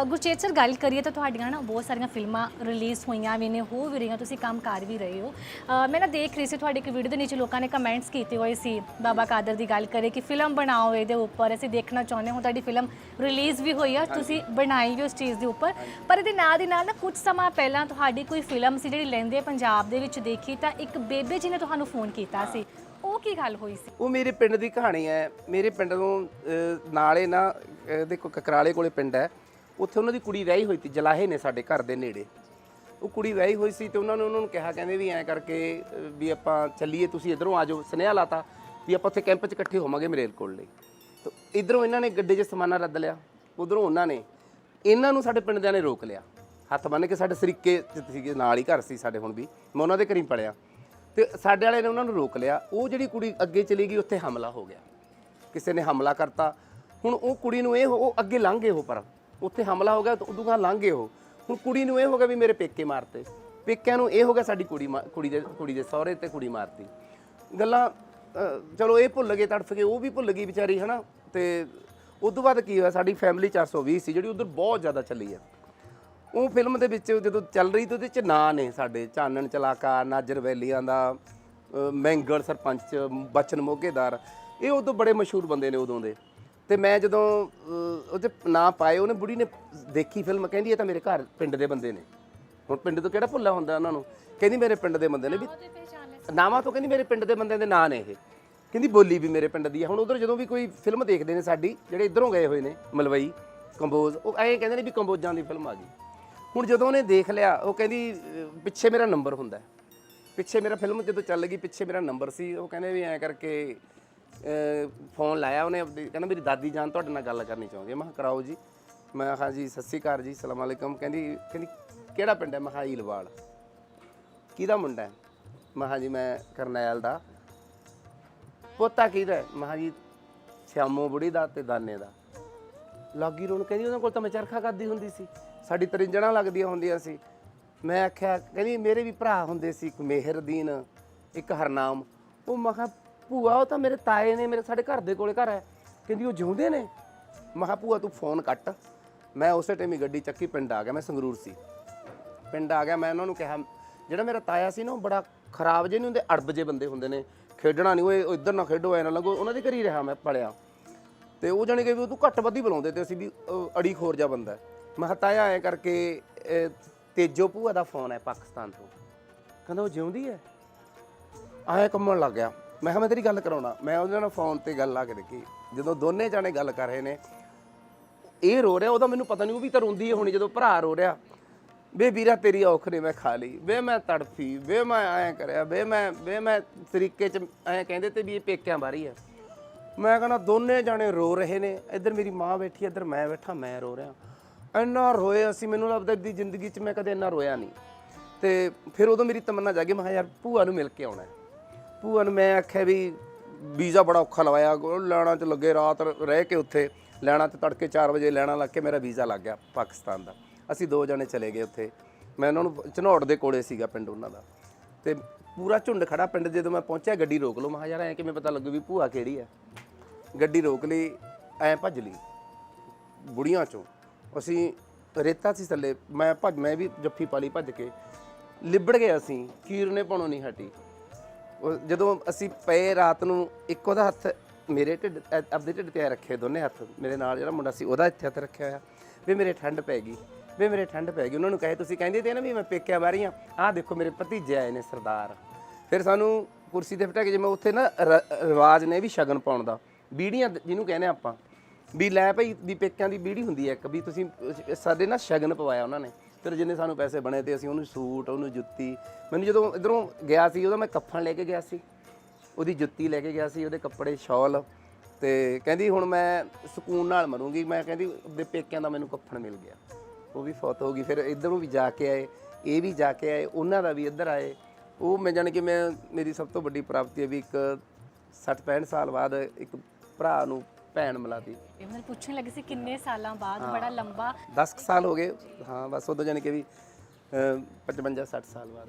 ਅ, Gurchet sir ਗੱਲ ਕਰੀਏ ਤਾਂ ਤੁਹਾਡੀਆਂ ਨਾ ਬਹੁਤ ਸਾਰੀਆਂ ਫਿਲਮਾਂ ਰਿਲੀਜ਼ ਹੋਈਆਂ ਵੀ ਨੇ ਹੋ ਵੀ ਰਹੀਆਂ ਤੁਸੀਂ ਕੰਮ ਕਰ ਵੀ ਰਹੇ ਹੋ। ਅ, ਮੈਂ ਨਾ ਦੇਖ ਰਹੀ ਸੀ ਤੁਹਾਡੀ ਇੱਕ ਵੀਡੀਓ ਦੇ ਨੀਚੇ ਲੋਕਾਂ ਨੇ ਕਮੈਂਟਸ ਕੀਤੇ ਹੋਏ ਸੀ ਬਾਬਾ ਕਾਦਰ ਦੀ ਗੱਲ ਕਰੇ ਕਿ ਫਿਲਮ ਬਣਾਓ ਇਹਦੇ ਉੱਪਰ ਅਸੀਂ ਦੇਖਣਾ ਚਾਹੁੰਦੇ ਹਾਂ ਤੁਹਾਡੀ ਫਿਲਮ ਰਿਲੀਜ਼ ਵੀ ਹੋਈ ਆ ਤੁਸੀਂ ਬਣਾਈ ਵੀ ਉਸ ਚੀਜ਼ ਦੇ ਉੱਪਰ। ਪਰ ਇਹਦੇ ਨਾਲ ਦੀ ਨਾਲ ਨਾ ਕੁਝ ਸਮਾਂ ਪਹਿਲਾਂ ਤੁਹਾਡੀ ਕੋਈ ਫਿਲਮ ਸੀ ਜਿਹੜੀ ਲੈਂਦੇ ਪੰਜਾਬ ਦੇ ਵਿੱਚ ਦੇਖੀ ਤਾਂ ਇੱਕ ਬੇਬੇ ਜੀ ਨੇ ਤੁਹਾਨੂੰ ਫੋਨ ਕੀਤਾ ਸੀ। ਉਹ ਕੀ ਗੱਲ ਹੋਈ ਸੀ? ਉਹ ਮੇਰੇ ਪਿੰਡ ਦੀ ਕਹਾਣੀ ਹੈ। ਮੇਰੇ ਪਿੰਡ ਨੂੰ ਅਹ, ਨਾਲੇ ਨਾ ਅਹ, ਦੇਖੋ ਕਕਰਾਲੇ ਕੋਲੇ ਪਿੰਡ ਹੈ। ਉੱਥੇ ਉਹਨਾਂ ਦੀ ਕੁੜੀ ਵਿਆਹੀ ਹੋਈ ਸੀ, ਜਲਾਹੇ ਨੇ ਸਾਡੇ ਘਰ ਦੇ ਨੇੜੇ। ਉਹ ਕੁੜੀ ਵਿਆਹੀ ਹੋਈ ਸੀ ਤੇ ਉਹਨਾਂ ਨੇ ਉਹਨਾਂ ਨੂੰ ਕਿਹਾ, ਕਹਿੰਦੇ ਵੀ ਐਂ ਕਰਕੇ ਵੀ ਆਪਾਂ ਚੱਲੀਏ, ਤੁਸੀਂ ਇਧਰੋਂ ਆ ਜਾਓ, ਸੁਨੇਹਾ ਲਾਤਾ ਵੀ ਆਪਾਂ ਉੱਥੇ ਕੈਂਪ 'ਚ ਇਕੱਠੇ ਹੋਵਾਂਗੇ ਮਰੇਲ ਕੋਲ ਲਈ। ਤੇ ਇਧਰੋਂ ਇਹਨਾਂ ਨੇ ਗੱਡੇ 'ਚ ਸਮਾਨਾ ਰੱਦ ਲਿਆ, ਉਧਰੋਂ ਉਹਨਾਂ ਨੇ ਇਹਨਾਂ ਨੂੰ ਸਾਡੇ ਪਿੰਡ ਦਿਆਂ ਨੇ ਰੋਕ ਲਿਆ। ਹੱਥ ਬੰਨ ਕੇ ਸਾਡੇ ਸਰੀਕੇ 'ਚ ਸੀਗੇ, ਨਾਲ ਹੀ ਘਰ ਸੀ ਸਾਡੇ ਹੁਣ ਵੀ, ਮੈਂ ਉਹਨਾਂ ਦੇ ਘਰੀ ਪੜਿਆ ਤੇ ਸਾਡੇ ਵਾਲੇ ਨੇ ਉਹਨਾਂ ਨੂੰ ਰੋਕ ਲਿਆ, ਉਹ ਜਿਹੜੀ ਕੁੜੀ ਅੱਗੇ ਚਲੀ ਗਈ, ਉੱਥੇ ਹਮਲਾ ਹੋ ਗਿਆ। ਕਿਸੇ ਨੇ ਹਮਲਾ ਕਰਤਾ। ਹੁਣ ਉਹ ਕੁੜੀ ਨੂੰ ਇਹ ਉਹ ਅੱਗੇ ਲੰਘ ਗਏ ਉਹ ਪਰ। ਉੱਥੇ ਹਮਲਾ ਹੋ ਗਿਆ, ਤਾਂ ਉਦੋਂ ਗਾਂ ਲੰਘ ਗਏ ਉਹ। ਹੁਣ ਕੁੜੀ ਨੂੰ ਇਹ ਹੋ ਗਿਆ ਵੀ ਮੇਰੇ ਪੇਕੇ ਮਾਰਤੇ। ਪੇਕਿਆਂ ਨੂੰ ਇਹ ਹੋ ਗਿਆ ਸਾਡੀ ਕੁੜੀ ਮਾ- ਕੁੜੀ ਦੇ ਕੁੜੀ ਦੇ ਸਹੁਰੇ ਤੇ ਕੁੜੀ ਮਾਰਤੀ। ਗੱਲਾਂ ਚਲੋ ਇਹ ਭੁੱਲ ਗਏ, ਤੜਫ ਕੇ ਉਹ ਵੀ ਭੁੱਲ ਗਈ ਵਿਚਾਰੀ, ਹਨਾ? ਤੇ ਉਸ ਤੋਂ ਬਾਅਦ ਕੀ ਹੋਇਆ, ਸਾਡੀ ਫੈਮਿਲੀ 420 ਸੀ ਜਿਹੜੀ ਉਧਰ ਬਹੁਤ ਜ਼ਿਆਦਾ ਚੱਲੀ ਹੈ ਉਹ ਫਿਲਮ ਦੇ ਵਿੱਚ ਜਦੋਂ ਚੱਲ ਰਹੀ ਤੇ ਉਹਦੇ ਚ ਨਾਂ ਨੇ ਸਾਡੇ, ਚਾਨਣ ਚਲਾਕਾ ਨਾਜਰ ਵੈਲੀਆਂ ਦਾ ਅਹ ਮੈਂਗਲ ਸਰਪੰਚ, ਬਚਨ ਮੋਗੇਦਾਰ। ਇਹ ਉਦੋਂ ਬੜੇ ਮਸ਼ਹੂਰ ਬੰਦੇ ਨੇ ਉਦੋਂ ਦੇ। ਤੇ ਮੈਂ ਜਦੋਂ ਉਹਦੇ ਨਾਂ ਪਾਏ ਉਹਨੇ ਬੁੜੀ ਨੇ ਦੇਖੀ ਫਿਲਮ ਕਹਿੰਦੀ ਇਹ ਤਾਂ ਮੇਰੇ ਘਰ ਪਿੰਡ ਦੇ ਬੰਦੇ ਨੇ। ਹੁਣ ਪਿੰਡ ਤੋਂ ਕਿਹੜਾ ਭੁੱਲਾ ਹੁੰਦਾ ਉਹਨਾਂ ਨੂੰ? ਕਹਿੰਦੀ ਮੇਰੇ ਪਿੰਡ ਦੇ ਬੰਦੇ ਨੇ ਵੀ ਨਾਵਾਂ ਤੋਂ ਕਹਿੰਦੀ ਮੇਰੇ ਪਿੰਡ ਦੇ ਬੰਦਿਆਂ ਦੇ ਨਾਂ ਨੇ ਇਹ। ਕਹਿੰਦੀ ਬੋਲੀ ਵੀ ਮੇਰੇ ਪਿੰਡ ਦੀ ਹੈ ਹੁਣ ਉਧਰ ਜਦੋਂ ਵੀ ਕੋਈ ਫਿਲਮ ਦੇਖਦੇ ਨੇ ਸਾਡੀ ਜਿਹੜੇ ਇਧਰੋਂ ਗਏ ਹੋਏ ਨੇ ਮਲਵਈ ਕੰਬੋਜ ਉਹ ਐਂ ਕਹਿੰਦੇ ਨੇ ਵੀ ਕੰਬੋਜਾਂ ਦੀ ਫਿਲਮ ਆ ਗਈ। ਹੁਣ ਜਦੋਂ ਉਹਨੇ ਦੇਖ ਲਿਆ ਉਹ ਕਹਿੰਦੀ ਪਿੱਛੇ ਮੇਰਾ ਨੰਬਰ ਹੁੰਦਾ। ਪਿੱਛੇ ਮੇਰਾ ਫਿਲਮ ਜਦੋਂ ਚੱਲ ਗਈ ਪਿੱਛੇ ਮੇਰਾ ਨੰਬਰ ਸੀ ਉਹ ਕਹਿੰਦੇ ਵੀ ਐਂ ਕਰਕੇ ਫੋਨ ਲਾਇਆ ਉਹਨੇ ਆਪਣੀ, ਕਹਿੰਦਾ ਮੇਰੀ ਦਾਦੀ ਜਾਨ ਤੁਹਾਡੇ ਨਾਲ ਗੱਲ ਕਰਨੀ ਚਾਹੁੰਦੀ ਹੈ। ਮੈਂ ਕਿਹਾ ਕਰਾਓ ਜੀ। ਮੈਂ ਕਿਹਾ ਜੀ, ਸਤਿ ਸ਼੍ਰੀ ਅਕਾਲ ਜੀ ਸਲਾਮ ਅਲੈਕਮ। ਕਹਿੰਦੀ ਕਹਿੰਦੀ, ਕਿਹੜਾ ਪਿੰਡ ਹੈ? ਮੈਂ ਕਿਹਾ ਈਲਵਾਲ। ਕਿਹਦਾ ਮੁੰਡਾ ਹੈ? ਮੈਂ ਕਿਹਾ ਜੀ, ਮੈਂ ਕਰਨੈਲ ਦਾ। ਪੋਤਾ ਕਿਹਦਾ ਹੈ? ਮੈਂ ਕਿਹਾ ਜੀ, ਸਿਆਮੋ ਬੁੜੀ ਦਾ ਤੇ ਦਾਨੇ ਦਾ। ਲੱਗੀ ਰੋਣ ਕਹਿੰਦੀ ਉਹਨਾਂ ਕੋਲ ਤਾਂ ਮੈਂ ਚਰਖਾ ਕਰਦੀ ਹੁੰਦੀ ਸੀ। ਸਾਡੀ ਤਰਿੰਜਣਾ ਲੱਗਦੀਆਂ ਹੁੰਦੀਆਂ ਸੀ। ਮੈਂ ਆਖਿਆ, ਕਹਿੰਦੀ, ਮੇਰੇ ਵੀ ਭਰਾ ਹੁੰਦੇ ਸੀ, ਇੱਕ ਮਿਹਰਦੀਨ, ਇੱਕ ਹਰਨਾਮ। ਉਹ ਮੈਂ ਕਿਹਾ ਭੂਆ ਉਹ ਤਾਂ ਮੇਰੇ ਤਾਏ ਨੇ ਮੇਰੇ ਸਾਡੇ ਘਰ ਦੇ ਕੋਲੇ ਘਰ ਹੈ। ਕਹਿੰਦੀ ਉਹ ਜਿਉਂਦੇ ਨੇ? ਮੈਂ ਕਿਹਾ ਭੂਆ ਤੂੰ ਫੋਨ ਕੱਟ। ਮੈਂ ਉਸੇ ਟਾਈਮ ਹੀ ਗੱਡੀ ਚੱਕੀ ਪਿੰਡ ਆ ਗਿਆ ਮੈਂ ਸੰਗਰੂਰ ਸੀ। ਪਿੰਡ ਆ ਗਿਆ ਮੈਂ ਉਹਨਾਂ ਨੂੰ ਕਿਹਾ ਜਿਹੜਾ ਮੇਰਾ ਤਾਇਆ ਸੀ ਨਾ ਉਹ ਬੜਾ ਖਰਾਬ ਜੇ ਨਹੀਂ ਹੁੰਦੇ ਅੜਬ ਜੇ ਬੰਦੇ ਹੁੰਦੇ ਨੇ। ਖੇਡਣਾ ਨਹੀਂ ਉਹ ਇੱਧਰ ਨਾ ਖੇਡੋ ਐ ਨਾ ਲੱਗੋ ਉਹਨਾਂ ਦੇ ਘਰ ਹੀ ਰਿਹਾ ਮੈਂ ਪੜਿਆ ਤੇ ਉਹ ਜਾਣੀ ਕਿ ਵੀ ਉਹ ਤੂੰ ਘੱਟ ਵੱਧ ਹੀ ਬੁਲਾਉਂਦੇ ਤੇ ਅਸੀਂ ਵੀ ਅਹ, ਅੜੀ ਖੋਰ ਜਾ ਬੰਦਾ ਮੈਂ ਕਿਹਾ ਤਾਇਆ ਐ ਕਰਕੇ ਤੇਜੋ ਭੂਆ ਦਾ ਫੋਨ ਹੈ ਪਾਕਿਸਤਾਨ ਤੋਂ। ਕਹਿੰਦਾ ਉਹ ਜਿਉਂਦੀ ਹੈ? ਆਇਆ ਕੰਮਣ ਲੱਗ ਗਿਆ। ਮੈਂ ਕਿਹਾ ਮੈਂ ਤੇਰੀ ਗੱਲ ਕਰਾਉਣਾ। ਮੈਂ ਉਹਦੇ ਨਾਲ ਫੋਨ ਤੇ ਗੱਲ ਲਾ ਕੇ ਦੇਖੀ। ਜਦੋਂ ਦੋਨੇ ਜਾਣੇ ਗੱਲ ਕਰ ਰਹੇ ਨੇ, ਇਹ ਰੋ ਰਿਹਾ, ਉਹਦਾ ਮੈਨੂੰ ਪਤਾ ਨਹੀਂ, ਉਹ ਵੀ ਤਾਂ ਰੋਂਦੀ ਹੋਣੀ ਜਦੋਂ ਭਰਾ ਰੋ ਰਿਹਾ। ਵੇ ਵੀਰਾ, ਤੇਰੀ ਔਖ ਨੇ ਮੈਂ ਖਾ ਲਈ। ਵੇ ਮੈਂ ਤੜਫੀ, ਵੇ ਮੈਂ ਐਂ ਕਰਿਆ, ਵੇ ਮੈਂ ਵੇ ਮੈਂ ਤਰੀਕੇ ਚ ਐਂ ਕਹਿੰਦੇ ਤੇ ਵੀ ਇਹ ਪੇਕਿਆਂ ਬਾਰੀ ਹੈ ਮੈਂ ਕਹਿੰਦਾ, ਦੋਨੇ ਜਾਣੇ ਰੋ ਰਹੇ ਨੇ। ਇੱਧਰ ਮੇਰੀ ਮਾਂ ਬੈਠੀ, ਇੱਧਰ ਮੈਂ ਬੈਠਾ, ਮੈਂ ਰੋ ਰਿਹਾ। ਇੰਨਾ ਰੋਏ ਅਸੀਂ, ਮੈਨੂੰ ਲੱਗਦਾ ਦੀ ਜ਼ਿੰਦਗੀ 'ਚ ਮੈਂ ਕਦੇ ਇੰਨਾ ਰੋਇਆ ਨਹੀਂ। ਤੇ ਫਿਰ ਉਦੋਂ ਮੇਰੀ ਤਮੰਨਾ ਜਾਗੀ, ਮੈਂ ਕਿਹਾ ਯਾਰ ਭੂਆ ਨੂੰ ਮਿਲ ਕੇ ਆਉਣਾ ਭੂਆ ਨੂੰ ਮੈਂ ਆਖਿਆ ਵੀ ਵੀਜ਼ਾ ਬੜਾ ਔਖਾ ਲਵਾਇਆ। ਉਹ ਲੈਣਾ 'ਚ ਲੱਗੇ ਰਾਤ ਰਹਿ ਕੇ ਉੱਥੇ, ਲੈਣਾ ਤੇ ਤੜਕੇ 4 ਵਜੇ, ਲੈਣਾ ਲੱਗ ਕੇ ਮੇਰਾ ਵੀਜ਼ਾ ਲੱਗ ਗਿਆ ਪਾਕਿਸਤਾਨ ਦਾ। ਅਸੀਂ ਦੋ ਜਣੇ ਚਲੇ ਗਏ ਉੱਥੇ। ਮੈਂ ਉਹਨਾਂ ਨੂੰ ਝਨੌੜ ਦੇ ਕੋਲੇ ਸੀਗਾ ਪਿੰਡ ਉਹਨਾਂ ਦਾ। ਤੇ ਪੂਰਾ ਝੁੰਡ ਖੜਾ ਪਿੰਡ, ਜਦੋਂ ਮੈਂ ਪਹੁੰਚਿਆ ਗੱਡੀ ਰੋਕ ਲਓ। ਮੈਂ ਯਾਰ ਐਂ ਕਿਵੇਂ ਪਤਾ ਲੱਗੂ ਵੀ ਭੂਆ ਕਿਹੜੀ ਹੈ ਗੱਡੀ ਰੋਕ ਲਈ, ਐ ਭੱਜ ਲਈ ਬੁੜੀਆਂ ਚੋਂ। ਅਸੀਂ ਰੇਤਾ ਸੀ ਥੱਲੇ, ਮੈਂ ਭੱਜ, ਮੈਂ ਵੀ ਜੱਫੀ ਪਾਲੀ ਭੱਜ ਕੇ। ਲਿਬੜ ਗਏ ਅਸੀਂ ਕੀਰਨੇ ਪਾਉਣੋਂ ਨਹੀਂ ਹਟੀ। ਉਹ ਜਦੋਂ ਅਸੀਂ ਪਏ ਰਾਤ ਨੂੰ, ਇੱਕ ਉਹਦਾ ਹੱਥ ਮੇਰੇ ਢਿੱਡ ਅ- ਆਪਦੇ ਢਿੱਡ ਤੇ ਐਂ ਰੱਖੇ ਦੋਨੇ ਹੱਥ। ਮੇਰੇ ਨਾਲ ਜਿਹੜਾ ਮੁੰਡਾ ਸੀ, ਉਹਦਾ ਇੱਥੇ ਹੱਥ ਰੱਖਿਆ ਹੋਇਆ। ਵੀ ਮੇਰੇ ਠੰਡ ਪੈ ਗਈ, ਵੀ ਮੇਰੇ ਠੰਡ ਪੈ ਗਈ। ਉਹਨਾਂ ਨੂੰ ਕਹੇ, ਤੁਸੀਂ ਕਹਿੰਦੇ ਤੇ ਨਾ ਵੀ ਮੈਂ ਪੇਕਿਆ ਬਾਰੀ ਆ ਆਹ ਦੇਖੋ ਮੇਰੇ ਭਤੀਜੇ ਆਏ ਨੇ ਸਰਦਾਰ। ਫਿਰ ਸਾਨੂੰ ਕੁਰਸੀ ਤੇ ਬਿਠਾ ਕੇ ਜਿਵੇਂ ਉੱਥੇ ਨਾ ਰ- ਰਿਵਾਜ ਨੇ ਵੀ ਸ਼ਗਨ ਪਾਉਣ ਦਾ। ਬੀੜੀਆਂ ਦ- ਜਿਹਨੂੰ ਕਹਿੰਦੇ ਆਪਾਂ। ਵੀ ਲੈ ਭਾਈ, ਵੀ ਪੇਕਿਆਂ ਦੀ ਬੀੜੀ ਹੁੰਦੀ ਹੈ ਇੱਕ, ਵੀ ਤੁਸੀਂ ਸਾਡੇ ਨਾ ਸ਼ਗਨ ਪਵਾਇਆ ਉਹਨਾਂ ਨੇ। ਫਿਰ ਜਿੰਨੇ ਸਾਨੂੰ ਪੈਸੇ ਬਣੇ ਤੇ ਅਸੀਂ ਉਹਨੂੰ ਸੂਟ, ਉਹਨੂੰ ਜੁੱਤੀ, ਮੈਨੂੰ ਜਦੋਂ ਇਧਰੋਂ ਗਿਆ ਸੀ, ਉਹਦਾ ਮੈਂ ਕੱਫਣ ਲੈ ਕੇ ਗਿਆ ਸੀ। ਉਹਦੀ ਜੁੱਤੀ ਲੈ ਕੇ ਗਿਆ ਸੀ, ਉਹਦੇ ਕੱਪੜੇ, ਸ਼ਾਲ ਤੇ ਕਹਿੰਦੀ ਹੁਣ ਮੈਂ ਸਕੂਨ ਨਾਲ ਮਰੂੰਗੀ, ਮੈਂ ਕਹਿੰਦੀ ਉਹਦੇ ਪੇਕਿਆਂ ਦਾ ਮੈਨੂੰ ਕੱਫਣ ਮਿਲ ਗਿਆ। ਉਹ ਵੀ ਫੌਤ ਹੋ ਗਈ, ਫਿਰ ਇਧਰੋਂ ਵੀ ਜਾ ਕੇ ਆਏ, ਇਹ ਵੀ ਜਾ ਕੇ ਆਏ, ਉਹਨਾਂ ਦਾ ਵੀ ਇੱਧਰ ਆਏ। ਉਹ ਮੈਂ ਜਾਣ ਕਿ ਮੈਂ, ਮੇਰੀ ਸਭ ਤੋਂ ਵੱਡੀ ਪ੍ਰਾਪਤੀ ਹੈ ਵੀ ਇੱਕ 60 65 ਸਾਲ ਬਾਅਦ ਇੱਕ ਭਰਾ ਨੂੰ ਭੈਣ ਮਿਲਾਤੀ। ਇਹ ਮੈਂ ਪੁੱਛਣ ਲੱਗੀ ਸੀ ਕਿੰਨੇ ਸਾਲਾਂ ਬਾਅਦ ਬੜਾ ਲੰਬਾ। 10 ਸਾਲ ਹੋ ਗਏ। ਹਾਂ ਬਸ ਉਦੋਂ ਜਾਣੀ ਕਿ ਵੀ ਅਹ, 55 60 ਸਾਲ ਬਾਅਦ।